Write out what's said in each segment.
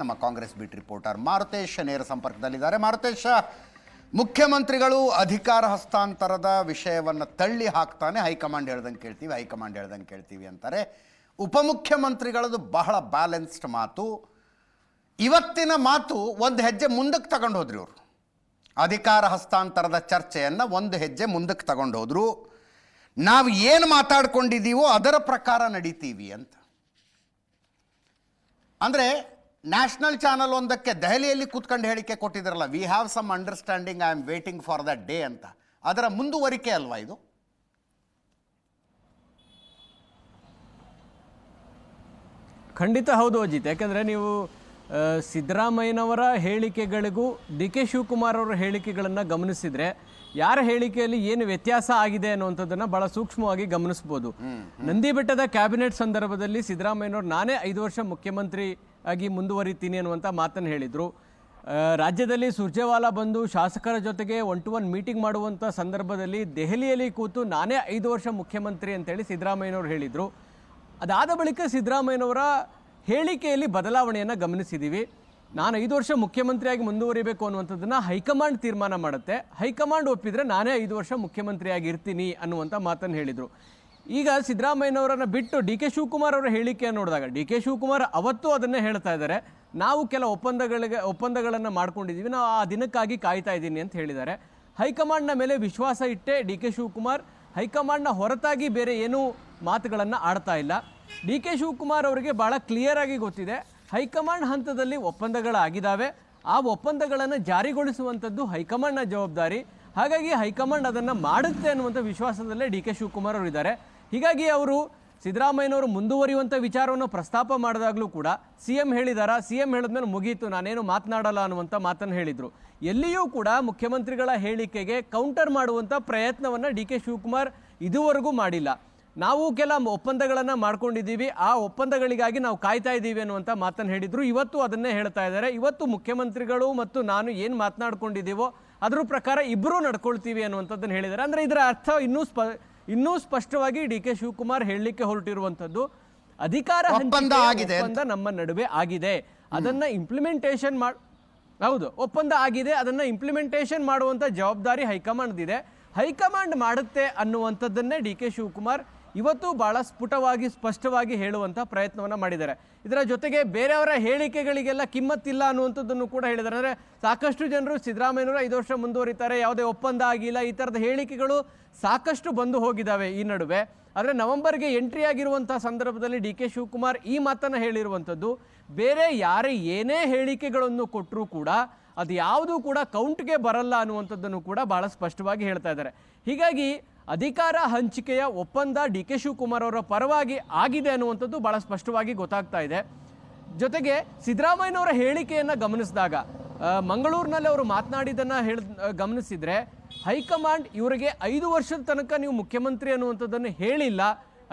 ನಮ್ಮ ಕಾಂಗ್ರೆಸ್ ಬಿಟ್ ರಿಪೋರ್ಟರ್ ಮಾರುತೇಶ್ ನೇರ ಸಂಪರ್ಕದಲ್ಲಿದ್ದಾರೆ. ಮಾರುತೇಶ, ಮುಖ್ಯಮಂತ್ರಿಗಳು ಅಧಿಕಾರ ಹಸ್ತಾಂತರದ ವಿಷಯವನ್ನು ತಳ್ಳಿ ಹಾಕ್ತಾನೆ ಹೈಕಮಾಂಡ್ ಹೇಳ್ದಂಗೆ ಕೇಳ್ತೀವಿ, ಹೈಕಮಾಂಡ್ ಹೇಳ್ದಂಗೆ ಕೇಳ್ತೀವಿ ಅಂತಾರೆ. ಉಪಮುಖ್ಯಮಂತ್ರಿಗಳದು ಬಹಳ ಬ್ಯಾಲೆನ್ಸ್ಡ್ ಮಾತು. ಇವತ್ತಿನ ಮಾತು ಒಂದು ಹೆಜ್ಜೆ ಮುಂದಕ್ಕೆ ತಗೊಂಡು ಹೋದ್ರಿ ಅವರು ಅಧಿಕಾರ ಹಸ್ತಾಂತರದ ಚರ್ಚೆಯನ್ನು ಒಂದು ಹೆಜ್ಜೆ ಮುಂದಕ್ಕೆ ತಗೊಂಡು ಹೋದ್ರು. ನಾವು ಏನು ಮಾತಾಡ್ಕೊಂಡಿದ್ದೀವೋ ಅದರ ಪ್ರಕಾರ ನಡೀತೀವಿ ಅಂತ. ಅಂದರೆ ನ್ಯಾಷನಲ್ ಚಾನಲ್ ಒಂದಕ್ಕೆ ದೆಹಲಿಯಲ್ಲಿ ಕೂತ್ಕೊಂಡು ಹೇಳಿಕೆ ಕೊಟ್ಟಿದ್ರಲ್ಲ we have some understanding I am waiting for that day ಅಂತ. ಅದರ ಮುಂದುವರಿಕೆ ಅಲ್ವಾ ಇದು? ಖಂಡಿತ ಹೌದು ಅಜಿತ್. ಯಾಕಂದರೆ ನೀವು ಸಿದ್ದರಾಮಯ್ಯನವರ ಹೇಳಿಕೆಗಳಿಗೂ ಡಿ ಕೆ ಶಿವಕುಮಾರ್ ಅವರ ಹೇಳಿಕೆಗಳನ್ನು ಗಮನಿಸಿದರೆ ಯಾರ ಹೇಳಿಕೆಯಲ್ಲಿ ಏನು ವ್ಯತ್ಯಾಸ ಆಗಿದೆ ಅನ್ನುವಂಥದ್ದನ್ನು ಬಹಳ ಸೂಕ್ಷ್ಮವಾಗಿ ಗಮನಿಸ್ಬೋದು. ನಂದಿ ಬೆಟ್ಟದ ಕ್ಯಾಬಿನೆಟ್ ಸಂದರ್ಭದಲ್ಲಿ ಸಿದ್ದರಾಮಯ್ಯನವರು ನಾನೇ ಐದು ವರ್ಷ ಮುಖ್ಯಮಂತ್ರಿ ಆಗಿ ಮುಂದುವರಿತೀನಿ ಅನ್ನುವಂಥ ಮಾತನ್ನು ಹೇಳಿದರು. ರಾಜ್ಯದಲ್ಲಿ ಸುರ್ಜೇವಾಲಾ ಬಂದು ಶಾಸಕರ ಜೊತೆಗೆ ಒನ್ ಟು ಒನ್ ಮೀಟಿಂಗ್ ಮಾಡುವಂಥ ಸಂದರ್ಭದಲ್ಲಿ ದೆಹಲಿಯಲ್ಲಿ ಕೂತು ನಾನೇ ಐದು ವರ್ಷ ಮುಖ್ಯಮಂತ್ರಿ ಅಂತೇಳಿ ಸಿದ್ದರಾಮಯ್ಯನವರು ಹೇಳಿದರು. ಅದಾದ ಬಳಿಕ ಸಿದ್ದರಾಮಯ್ಯನವರ ಹೇಳಿಕೆಯಲ್ಲಿ ಬದಲಾವಣೆಯನ್ನು ಗಮನಿಸಿದ್ದೀವಿ ನಾನು ಐದು ವರ್ಷ ಮುಖ್ಯಮಂತ್ರಿಯಾಗಿ ಮುಂದುವರಿಬೇಕು ಅನ್ನುವಂಥದ್ದನ್ನು ಹೈಕಮಾಂಡ್ ತೀರ್ಮಾನ ಮಾಡುತ್ತೆ. ಹೈಕಮಾಂಡ್ ಒಪ್ಪಿದರೆ ನಾನೇ ಐದು ವರ್ಷ ಮುಖ್ಯಮಂತ್ರಿಯಾಗಿ ಇರ್ತೀನಿ ಅನ್ನುವಂಥ ಮಾತನ್ನು ಹೇಳಿದರು. ಈಗ ಸಿದ್ದರಾಮಯ್ಯನವರನ್ನು ಬಿಟ್ಟು ಡಿ ಕೆ ಶಿವಕುಮಾರ್ ಅವರ ಹೇಳಿಕೆಯನ್ನು ನೋಡಿದಾಗ ಡಿ ಕೆ ಶಿವಕುಮಾರ್ ಅವತ್ತು ಅದನ್ನೇ ಹೇಳ್ತಾ ಇದ್ದಾರೆ. ನಾವು ಕೆಲ ಒಪ್ಪಂದಗಳಿಗೆ ಒಪ್ಪಂದಗಳನ್ನು ಮಾಡ್ಕೊಂಡಿದ್ದೀವಿ. ನಾವು ಆ ದಿನಕ್ಕಾಗಿ ಕಾಯ್ತಾ ಇದ್ದೀನಿ ಅಂತ ಹೇಳಿದ್ದಾರೆ. ಹೈಕಮಾಂಡ್ನ ಮೇಲೆ ವಿಶ್ವಾಸ ಇಟ್ಟೆ ಡಿ ಕೆ ಶಿವಕುಮಾರ್ ಹೈಕಮಾಂಡ್ನ ಹೊರತಾಗಿ ಬೇರೆ ಏನೂ ಮಾತುಗಳನ್ನು ಆಡ್ತಾ ಇಲ್ಲ. ಡಿ ಕೆ ಶಿವಕುಮಾರ್ ಅವರಿಗೆ ಭಾಳ ಕ್ಲಿಯರ್ ಆಗಿ ಗೊತ್ತಿದೆ. ಹೈಕಮಾಂಡ್ ಹಂತದಲ್ಲಿ ಒಪ್ಪಂದಗಳಾಗಿದ್ದಾವೆ. ಆ ಒಪ್ಪಂದಗಳನ್ನು ಜಾರಿಗೊಳಿಸುವಂಥದ್ದು ಹೈಕಮಾಂಡ್ನ ಜವಾಬ್ದಾರಿ. ಹಾಗಾಗಿ ಹೈಕಮಾಂಡ್ ಅದನ್ನು ಮಾಡುತ್ತೆ ಅನ್ನುವಂಥ ವಿಶ್ವಾಸದಲ್ಲೇ ಡಿ ಕೆ ಶಿವಕುಮಾರ್ ಅವರು ಇದ್ದಾರೆ ಹೀಗಾಗಿ ಅವರು ಸಿದ್ದರಾಮಯ್ಯನವರು ಮುಂದುವರಿಯುವಂಥ ವಿಚಾರವನ್ನು ಪ್ರಸ್ತಾಪ ಮಾಡಿದಾಗಲೂ ಕೂಡ ಸಿ ಎಂ ಹೇಳಿದಾರ? ಸಿ ಎಂ ಹೇಳಿದ್ಮೇಲೆ ಮುಗೀತು, ನಾನೇನು ಮಾತನಾಡಲ್ಲ ಅನ್ನುವಂಥ ಮಾತನ್ನು ಹೇಳಿದರು. ಎಲ್ಲಿಯೂ ಕೂಡ ಮುಖ್ಯಮಂತ್ರಿಗಳ ಹೇಳಿಕೆಗೆ ಕೌಂಟರ್ ಮಾಡುವಂಥ ಪ್ರಯತ್ನವನ್ನು ಡಿ ಕೆ ಶಿವಕುಮಾರ್ ಇದುವರೆಗೂ ಮಾಡಿಲ್ಲ. ನಾವು ಕೆಲ ಒಪ್ಪಂದಗಳನ್ನು ಮಾಡ್ಕೊಂಡಿದ್ದೀವಿ, ಆ ಒಪ್ಪಂದಗಳಿಗಾಗಿ ನಾವು ಕಾಯ್ತಾ ಇದ್ದೀವಿ ಅನ್ನುವಂಥ ಮಾತನ್ನು ಹೇಳಿದರು. ಇವತ್ತು ಅದನ್ನೇ ಹೇಳ್ತಾ ಇದ್ದಾರೆ. ಇವತ್ತು ಮುಖ್ಯಮಂತ್ರಿಗಳು ಮತ್ತು ನಾನು ಏನು ಮಾತನಾಡ್ಕೊಂಡಿದ್ದೀವೋ ಅದ್ರ ಪ್ರಕಾರ ಇಬ್ಬರೂ ನಡ್ಕೊಳ್ತೀವಿ ಅನ್ನುವಂಥದ್ದನ್ನು ಹೇಳಿದ್ದಾರೆ. ಅಂದರೆ ಇದರ ಅರ್ಥ ಇನ್ನೂ ಸ್ಪ ಇನ್ನೂ ಸ್ಪಷ್ಟವಾಗಿ ಡಿ ಕೆ ಶಿವಕುಮಾರ್ ಹೇಳಲಿಕ್ಕೆ ಹೊರಟಿರುವಂಥದ್ದು ಅಧಿಕಾರ ಒಪ್ಪಂದ ಆಗಿದೆ ಅಂತ. ಒಪ್ಪಂದ ನಮ್ಮ ನಡುವೆ ಆಗಿದೆ. ಅದನ್ನ ಇಂಪ್ಲಿಮೆಂಟೇಷನ್ ಮಾಡ ಹೌದು ಒಪ್ಪಂದ ಆಗಿದೆ ಅದನ್ನ ಇಂಪ್ಲಿಮೆಂಟೇಷನ್ ಮಾಡುವಂತ ಜವಾಬ್ದಾರಿ ಹೈಕಮಾಂಡ್ ಇದೆ ಹೈಕಮಾಂಡ್ ಮಾಡುತ್ತೆ ಅನ್ನುವಂಥದ್ದನ್ನೇ ಡಿ ಕೆ ಶಿವಕುಮಾರ್ ಇವತ್ತು ಬಹಳ ಸ್ಫುಟವಾಗಿ, ಸ್ಪಷ್ಟವಾಗಿ ಹೇಳುವಂತ ಪ್ರಯತ್ನವನ್ನ ಮಾಡಿದ್ದಾರೆ. ಇದರ ಜೊತೆಗೆ ಬೇರೆಯವರ ಹೇಳಿಕೆಗಳಿಗೆಲ್ಲ ಕಿಮ್ಮತ್ತಿಲ್ಲ ಅನ್ನುವಂಥದ್ದನ್ನು ಕೂಡ ಹೇಳಿದ್ದಾರೆ. ಅಂದ್ರೆ ಸಾಕಷ್ಟು ಜನರು ಸಿದ್ದರಾಮಯ್ಯನವರು ಐದು ವರ್ಷ ಮುಂದುವರಿತಾರೆ, ಯಾವುದೇ ಒಪ್ಪಂದ ಆಗಿಲ್ಲ, ಈ ಥರದ ಹೇಳಿಕೆಗಳು ಸಾಕಷ್ಟು ಬಂದು ಹೋಗಿದ್ದಾವೆ ಈ ನಡುವೆ. ಆದರೆ ನವೆಂಬರ್ಗೆ ಎಂಟ್ರಿ ಆಗಿರುವಂಥ ಸಂದರ್ಭದಲ್ಲಿ ಡಿ ಕೆ ಶಿವಕುಮಾರ್ ಈ ಮಾತನ್ನು ಹೇಳಿರುವಂಥದ್ದು, ಬೇರೆ ಯಾರೇ ಏನೇ ಹೇಳಿಕೆಗಳನ್ನು ಕೊಟ್ಟರೂ ಕೂಡ ಅದು ಯಾವುದೂ ಕೂಡ ಕೌಂಟ್ಗೆ ಬರಲ್ಲ ಅನ್ನುವಂಥದ್ದನ್ನು ಕೂಡ ಬಹಳ ಸ್ಪಷ್ಟವಾಗಿ ಹೇಳ್ತಾ ಇದ್ದಾರೆ. ಹೀಗಾಗಿ ಅಧಿಕಾರ ಹಂಚಿಕೆಯ ಒಪ್ಪಂದ ಡಿ ಕೆ ಶಿವಕುಮಾರ್ ಅವರ ಪರವಾಗಿ ಆಗಿದೆ ಅನ್ನುವಂಥದ್ದು ಬಹಳ ಸ್ಪಷ್ಟವಾಗಿ ಗೊತ್ತಾಗ್ತಾ ಇದೆ. ಜೊತೆಗೆ ಸಿದ್ದರಾಮಯ್ಯನವರ ಹೇಳಿಕೆಯನ್ನು ಗಮನಿಸಿದಾಗ ಮಂಗಳೂರಿನಲ್ಲಿ ಅವರು ಮಾತನಾಡಿದ್ದನ್ನು ಹೇಳ ಗಮನಿಸಿದರೆ, ಹೈಕಮಾಂಡ್ ಇವರಿಗೆ ಐದು ವರ್ಷದ ತನಕ ನೀವು ಮುಖ್ಯಮಂತ್ರಿ ಅನ್ನುವಂಥದ್ದನ್ನು ಹೇಳಿಲ್ಲ.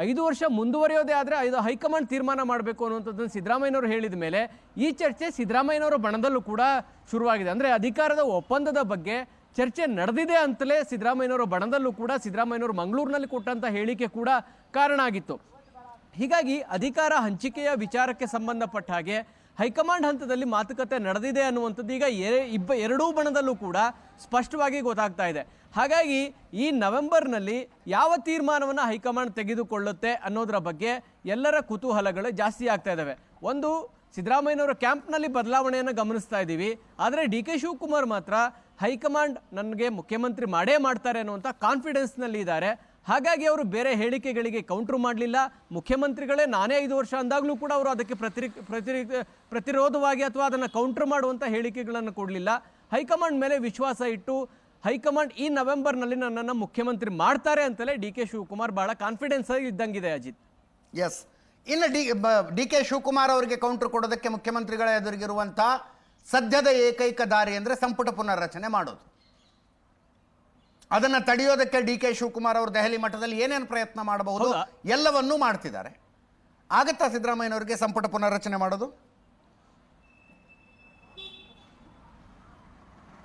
ಐದು ವರ್ಷ ಮುಂದುವರಿಯೋದೇ ಆದರೆ ಐದು ಹೈಕಮಾಂಡ್ ತೀರ್ಮಾನ ಮಾಡಬೇಕು ಅನ್ನುವಂಥದ್ದನ್ನು ಸಿದ್ದರಾಮಯ್ಯನವರು ಹೇಳಿದ ಮೇಲೆ ಈ ಚರ್ಚೆ ಸಿದ್ದರಾಮಯ್ಯನವರ ಬಣದಲ್ಲೂ ಕೂಡ ಶುರುವಾಗಿದೆ. ಅಂದರೆ ಅಧಿಕಾರದ ಒಪ್ಪಂದದ ಬಗ್ಗೆ ಚರ್ಚೆ ನಡೆದಿದೆ ಅಂತಲೇ ಸಿದ್ದರಾಮಯ್ಯನವರ ಬಣದಲ್ಲೂ ಕೂಡ ಸಿದ್ದರಾಮಯ್ಯನವರು ಮಂಗಳೂರಿನಲ್ಲಿ ಕೊಟ್ಟಂಥ ಹೇಳಿಕೆ ಕೂಡ ಕಾರಣ ಆಗಿತ್ತು. ಹೀಗಾಗಿ ಅಧಿಕಾರ ಹಂಚಿಕೆಯ ವಿಚಾರಕ್ಕೆ ಸಂಬಂಧಪಟ್ಟ ಹಾಗೆ ಹೈಕಮಾಂಡ್ ಹಂತದಲ್ಲಿ ಮಾತುಕತೆ ನಡೆದಿದೆ ಅನ್ನುವಂಥದ್ದು ಈಗ ಇಬ್ಬ, ಎರಡೂ ಬಣದಲ್ಲೂ ಕೂಡ ಸ್ಪಷ್ಟವಾಗಿ ಗೊತ್ತಾಗ್ತಾ ಇದೆ. ಹಾಗಾಗಿ ಈ ನವೆಂಬರ್ನಲ್ಲಿ ಯಾವ ತೀರ್ಮಾನವನ್ನು ಹೈಕಮಾಂಡ್ ತೆಗೆದುಕೊಳ್ಳುತ್ತೆ ಅನ್ನೋದರ ಬಗ್ಗೆ ಎಲ್ಲರ ಕುತೂಹಲಗಳು ಜಾಸ್ತಿ ಆಗ್ತಾ ಇದ್ದಾವೆ. ಒಂದು, ಸಿದ್ದರಾಮಯ್ಯನವರ ಕ್ಯಾಂಪ್ನಲ್ಲಿ ಬದಲಾವಣೆಯನ್ನು ಗಮನಿಸ್ತಾ ಇದ್ದೀವಿ. ಆದರೆ ಡಿ ಕೆ ಶಿವಕುಮಾರ್ ಮಾತ್ರ ಹೈಕಮಾಂಡ್ ನನಗೆ ಮುಖ್ಯಮಂತ್ರಿ ಮಾಡೇ ಮಾಡ್ತಾರೆ ಅನ್ನುವಂಥ ಕಾನ್ಫಿಡೆನ್ಸ್ನಲ್ಲಿ ಇದ್ದಾರೆ. ಹಾಗಾಗಿ ಅವರು ಬೇರೆ ಹೇಳಿಕೆಗಳಿಗೆ ಕೌಂಟ್ರ್ ಮಾಡಲಿಲ್ಲ. ಮುಖ್ಯಮಂತ್ರಿಗಳೇ ನಾನೇ ಐದು ವರ್ಷ ಅಂದಾಗಲೂ ಕೂಡ ಅವರು ಅದಕ್ಕೆ ಪ್ರತಿ ಪ್ರತಿ ಪ್ರತಿರೋಧವಾಗಿ ಅಥವಾ ಅದನ್ನು ಕೌಂಟ್ರ್ ಮಾಡುವಂಥ ಹೇಳಿಕೆಗಳನ್ನು ಕೊಡಲಿಲ್ಲ. ಹೈಕಮಾಂಡ್ ಮೇಲೆ ವಿಶ್ವಾಸ ಇಟ್ಟು, ಹೈಕಮಾಂಡ್ ಈ ನವೆಂಬರ್ನಲ್ಲಿ ನನ್ನನ್ನು ಮುಖ್ಯಮಂತ್ರಿ ಮಾಡ್ತಾರೆ ಅಂತಲೇ ಡಿ ಕೆ ಶಿವಕುಮಾರ್ ಭಾಳ ಕಾನ್ಫಿಡೆನ್ಸ್ ಆಗಿ ಇದ್ದಂಗಿದೆ ಅಜಿತ್. ಎಸ್ ಇನ್ನು ಡಿ ಡಿ ಕೆ ಶಿವಕುಮಾರ್ ಅವರಿಗೆ ಕೌಂಟ್ರ್ ಕೊಡೋದಕ್ಕೆ ಮುಖ್ಯಮಂತ್ರಿಗಳ ಎದುರಿಗಿರುವಂಥ ಸದ್ಯದ ಏಕೈಕ ದಾರಿ ಅಂದರೆ ಸಂಪುಟ ಪುನರ್ರಚನೆ ಮಾಡೋದು. ಅದನ್ನು ತಡೆಯೋದಕ್ಕೆ ಡಿ ಕೆ ಶಿವಕುಮಾರ್ ಅವರು ದೆಹಲಿ ಮಟ್ಟದಲ್ಲಿ ಏನೇನು ಪ್ರಯತ್ನ ಮಾಡಬಹುದು ಎಲ್ಲವನ್ನೂ ಮಾಡ್ತಿದ್ದಾರೆ. ಆಗತ್ತಾ ಸಿದ್ದರಾಮಯ್ಯನವರಿಗೆ ಸಂಪುಟ ಪುನರ್ರಚನೆ ಮಾಡೋದು?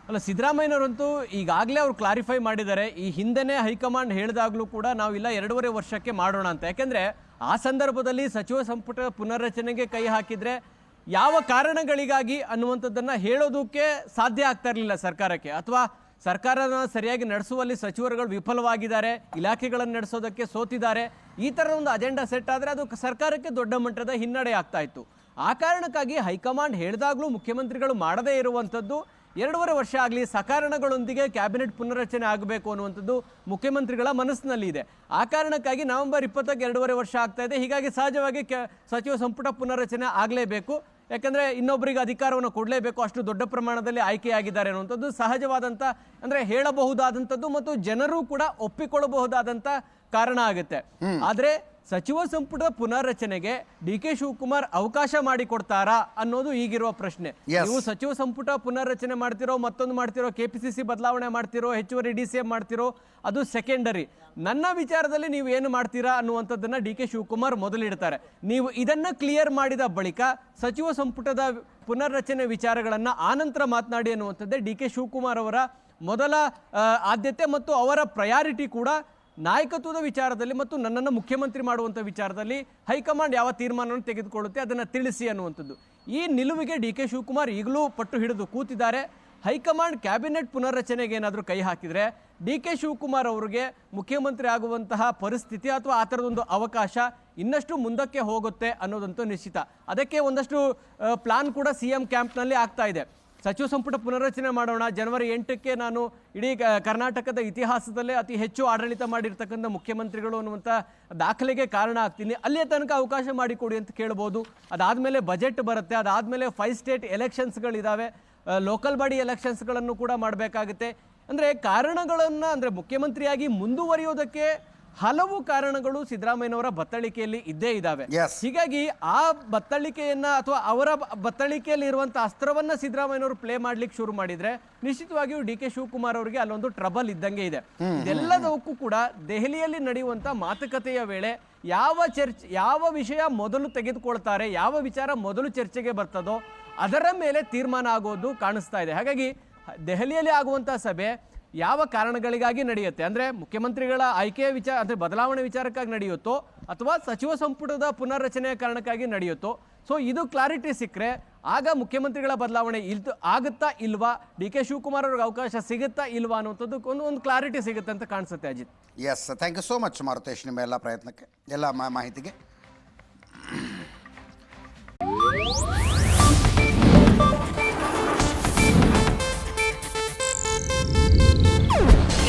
ಅಲ್ಲ ಸಿದ್ದರಾಮಯ್ಯನವರಂತೂ ಈಗಾಗಲೇ ಅವ್ರು ಕ್ಲಾರಿಫೈ ಮಾಡಿದ್ದಾರೆ. ಈ ಹಿಂದೆನೇ ಹೈಕಮಾಂಡ್ ಹೇಳಿದಾಗಲೂ ಕೂಡ ನಾವು ಇಲ್ಲ ಎರಡೂವರೆ ವರ್ಷಕ್ಕೆ ಮಾಡೋಣ ಅಂತ. ಯಾಕೆಂದರೆ ಆ ಸಂದರ್ಭದಲ್ಲಿ ಸಚಿವ ಸಂಪುಟ ಪುನರ್ರಚನೆಗೆ ಕೈ ಹಾಕಿದ್ರೆ ಯಾವ ಕಾರಣಗಳಿಗಾಗಿ ಅನ್ನುವಂಥದ್ದನ್ನು ಹೇಳೋದಕ್ಕೆ ಸಾಧ್ಯ ಆಗ್ತಾ ಇರಲಿಲ್ಲ ಸರ್ಕಾರಕ್ಕೆ. ಅಥವಾ ಸರ್ಕಾರನ ಸರಿಯಾಗಿ ನಡೆಸುವಲ್ಲಿ ಸಚಿವರುಗಳು ವಿಫಲವಾಗಿದ್ದಾರೆ, ಇಲಾಖೆಗಳನ್ನು ನಡೆಸೋದಕ್ಕೆ ಸೋತಿದ್ದಾರೆ. ಈ ಥರ ಒಂದು ಅಜೆಂಡಾ ಸೆಟ್ ಆದರೆ ಅದು ಸರ್ಕಾರಕ್ಕೆ ದೊಡ್ಡ ಮಟ್ಟದ ಹಿನ್ನಡೆ ಆಗ್ತಾ ಇತ್ತು. ಆ ಕಾರಣಕ್ಕಾಗಿ ಹೈಕಮಾಂಡ್ ಹೇಳಿದಾಗಲೂ ಮುಖ್ಯಮಂತ್ರಿಗಳು ಮಾಡದೇ ಇರುವಂಥದ್ದು, ಎರಡೂವರೆ ವರ್ಷ ಆಗಲಿ ಸಕಾರಣಗಳೊಂದಿಗೆ ಕ್ಯಾಬಿನೆಟ್ ಪುನರಚನೆ ಆಗಬೇಕು ಅನ್ನುವಂಥದ್ದು ಮುಖ್ಯಮಂತ್ರಿಗಳ ಮನಸ್ಸಿನಲ್ಲಿ ಇದೆ. ಆ ಕಾರಣಕ್ಕಾಗಿ ನವೆಂಬರ್ ಇಪ್ಪತ್ತಕ್ಕೆ ಎರಡೂವರೆ ವರ್ಷ ಆಗ್ತಾ ಇದೆ. ಹೀಗಾಗಿ ಸಹಜವಾಗಿ ಸಚಿವ ಸಂಪುಟ ಪುನರಚನೆ ಆಗಲೇಬೇಕು. ಯಾಕಂದ್ರೆ ಇನ್ನೊಬ್ಬರಿಗೆ ಅಧಿಕಾರವನ್ನು ಕೊಡಲೇಬೇಕು ಅಷ್ಟು ದೊಡ್ಡ ಪ್ರಮಾಣದಲ್ಲಿ ಆಯ್ಕೆಯಾಗಿದ್ದಾರೆ ಅನ್ನುವಂಥದ್ದು ಸಹಜವಾದಂಥ ಅಂದ್ರೆ ಹೇಳಬಹುದಾದಂಥದ್ದು ಮತ್ತು ಜನರು ಕೂಡ ಒಪ್ಪಿಕೊಳ್ಳಬಹುದಾದಂಥ ಕಾರಣ ಆಗುತ್ತೆ. ಆದ್ರೆ ಸಚಿವ ಸಂಪುಟ ಪುನರ್ರಚನೆಗೆ ಡಿ ಕೆ ಶಿವಕುಮಾರ್ ಅವಕಾಶ ಮಾಡಿಕೊಡ್ತಾರಾ ಅನ್ನೋದು ಈಗಿರುವ ಪ್ರಶ್ನೆ. ನೀವು ಸಚಿವ ಸಂಪುಟ ಪುನರ್ರಚನೆ ಮಾಡ್ತಿರೋ ಮತ್ತೊಂದು ಮಾಡ್ತಿರೋ ಕೆ ಪಿ ಸಿ ಸಿ ಬದಲಾವಣೆ ಮಾಡ್ತಿರೋ ಹೆಚ್ಚುವರಿ ಡಿ ಸಿ ಎಂ ಮಾಡ್ತಿರೋ ಅದು ಸೆಕೆಂಡರಿ ನನ್ನ ವಿಚಾರದಲ್ಲಿ ನೀವು ಏನು ಮಾಡ್ತೀರಾ ಅನ್ನುವಂಥದ್ದನ್ನ ಡಿ ಕೆ ಶಿವಕುಮಾರ್ ಮೊದಲಿಡ್ತಾರೆ. ನೀವು ಇದನ್ನ ಕ್ಲಿಯರ್ ಮಾಡಿದ ಬಳಿಕ ಸಚಿವ ಸಂಪುಟದ ಪುನರ್ರಚನೆ ವಿಚಾರಗಳನ್ನ ಆನಂತರ ಮಾತನಾಡಿ ಅನ್ನುವಂಥದ್ದೇ ಡಿ ಕೆ ಶಿವಕುಮಾರ್ ಅವರ ಮೊದಲ ಆದ್ಯತೆ ಮತ್ತು ಅವರ ಪ್ರಯಾರಿಟಿ ಕೂಡ ನಾಯಕತ್ವದ ವಿಚಾರದಲ್ಲಿ ಮತ್ತು ನನ್ನನ್ನು ಮುಖ್ಯಮಂತ್ರಿ ಮಾಡುವಂಥ ವಿಚಾರದಲ್ಲಿ ಹೈಕಮಾಂಡ್ ಯಾವ ತೀರ್ಮಾನವನ್ನು ತೆಗೆದುಕೊಳ್ಳುತ್ತೆ, ಅದನ್ನು ತಿಳಿಸಿ ಅನ್ನುವಂಥದ್ದು. ಈ ನಿಲುವಿಗೆ ಡಿ ಕೆ ಶಿವಕುಮಾರ್ ಈಗಲೂ ಪಟ್ಟು ಹಿಡಿದು ಕೂತಿದ್ದಾರೆ. ಹೈಕಮಾಂಡ್ ಕ್ಯಾಬಿನೆಟ್ ಪುನರ್ರಚನೆಗೆ ಏನಾದರೂ ಕೈ ಹಾಕಿದರೆ ಡಿ ಕೆ ಶಿವಕುಮಾರ್ ಅವರಿಗೆ ಮುಖ್ಯಮಂತ್ರಿ ಆಗುವಂತಹ ಪರಿಸ್ಥಿತಿ ಅಥವಾ ಆ ಥರದೊಂದು ಅವಕಾಶ ಇನ್ನಷ್ಟು ಮುಂದಕ್ಕೆ ಹೋಗುತ್ತೆ ಅನ್ನೋದಂತೂ ನಿಶ್ಚಿತ. ಅದಕ್ಕೆ ಒಂದಷ್ಟು ಪ್ಲಾನ್ ಕೂಡ ಸಿ ಎಂ ಕ್ಯಾಂಪ್ನಲ್ಲಿ ಆಗ್ತಾ ಇದೆ. ಸಚಿವ ಸಂಪುಟ ಪುನರ್ರಚನೆ ಮಾಡೋಣ. ಜನವರಿ ಎಂಟಕ್ಕೆ ನಾನು ಇಡೀ ಕರ್ನಾಟಕದ ಇತಿಹಾಸದಲ್ಲೇ ಅತಿ ಹೆಚ್ಚು ಆಡಳಿತ ಮಾಡಿರ್ತಕ್ಕಂಥ ಮುಖ್ಯಮಂತ್ರಿಗಳು ಅನ್ನುವಂಥ ದಾಖಲೆಗೆ ಕಾರಣ ಆಗ್ತೀನಿ. ಅಲ್ಲಿಯ ತನಕ ಅವಕಾಶ ಮಾಡಿಕೊಡಿ ಅಂತ ಕೇಳ್ಬೋದು. ಅದಾದಮೇಲೆ ಬಜೆಟ್ ಬರುತ್ತೆ. ಅದಾದಮೇಲೆ ಫೈವ್ ಸ್ಟೇಟ್ ಎಲೆಕ್ಷನ್ಸ್ಗಳಿದ್ದಾವೆ ಲೋಕಲ್ ಬಾಡಿ ಎಲೆಕ್ಷನ್ಸ್ಗಳನ್ನು ಕೂಡ ಮಾಡಬೇಕಾಗುತ್ತೆ. ಅಂದರೆ ಕಾರಣಗಳನ್ನು ಅಂದರೆ ಮುಖ್ಯಮಂತ್ರಿಯಾಗಿ ಮುಂದುವರಿಯೋದಕ್ಕೆ ಹಲವು ಕಾರಣಗಳು ಸಿದ್ದರಾಮಯ್ಯನವರ ಬತ್ತಳಿಕೆಯಲ್ಲಿ ಇದ್ದೇ ಇದ್ದಾವೆ. ಹೀಗಾಗಿ ಆ ಬತ್ತಳಿಕೆಯನ್ನ ಅಥವಾ ಅವರ ಬತ್ತಳಿಕೆಯಲ್ಲಿ ಇರುವಂತಹ ಅಸ್ತ್ರವನ್ನ ಸಿದ್ದರಾಮಯ್ಯನವರು ಪ್ಲೇ ಮಾಡ್ಲಿಕ್ಕೆ ಶುರು ಮಾಡಿದ್ರೆ ನಿಶ್ಚಿತವಾಗಿಯೂ ಡಿ ಕೆ ಶಿವಕುಮಾರ್ ಅವರಿಗೆ ಅಲ್ಲೊಂದು ಟ್ರಬಲ್ ಇದ್ದಂಗೆ ಇದೆ. ಇದೆಲ್ಲದಕ್ಕೂ ಕೂಡ ದೆಹಲಿಯಲ್ಲಿ ನಡೆಯುವಂತ ಮಾತುಕತೆಯ ವೇಳೆ ಯಾವ ಚರ್ಚ್ ಯಾವ ವಿಷಯ ಮೊದಲು ತೆಗೆದುಕೊಳ್ತಾರೆ ಯಾವ ವಿಚಾರ ಮೊದಲು ಚರ್ಚೆಗೆ ಬರ್ತದೋ ಅದರ ಮೇಲೆ ತೀರ್ಮಾನ ಆಗೋದು ಕಾಣಿಸ್ತಾ ಇದೆ. ಹಾಗಾಗಿ ದೆಹಲಿಯಲ್ಲಿ ಆಗುವಂತಹ ಸಭೆ ಯಾವ ಕಾರಣಗಳಿಗಾಗಿ ನಡೆಯುತ್ತೆ? ಅಂದ್ರೆ ಮುಖ್ಯಮಂತ್ರಿಗಳ ಆಯ್ಕೆಯ ವಿಚಾರ, ಅಂದ್ರೆ ಬದಲಾವಣೆ ವಿಚಾರಕ್ಕಾಗಿ ನಡೆಯುತ್ತೋ, ಅಥವಾ ಸಚಿವ ಸಂಪುಟದ ಪುನರ್ರಚನೆಯ ಕಾರಣಕ್ಕಾಗಿ ನಡೆಯುತ್ತೋ? ಸೊ ಇದು ಕ್ಲಾರಿಟಿ ಸಿಕ್ಕರೆ ಆಗ ಮುಖ್ಯಮಂತ್ರಿಗಳ ಬದಲಾವಣೆ ಇಲ್ತು, ಆಗುತ್ತಾ ಇಲ್ವಾ? ಡಿ ಕೆ ಶಿವಕುಮಾರ್ ಅವ್ರಿಗೆ ಅವಕಾಶ ಸಿಗುತ್ತಾ ಇಲ್ವಾ ಅನ್ನೋಂಥದ್ದು ಒಂದು ಒಂದು ಕ್ಲಾರಿಟಿ ಸಿಗುತ್ತೆ ಅಂತ ಕಾಣಿಸುತ್ತೆ Ajit. Yes thank you so much Maruthesh, ನಿಮ್ಮ ಎಲ್ಲ ಪ್ರಯತ್ನಕ್ಕೆ, ಎಲ್ಲ ಮಾಹಿತಿಗೆ.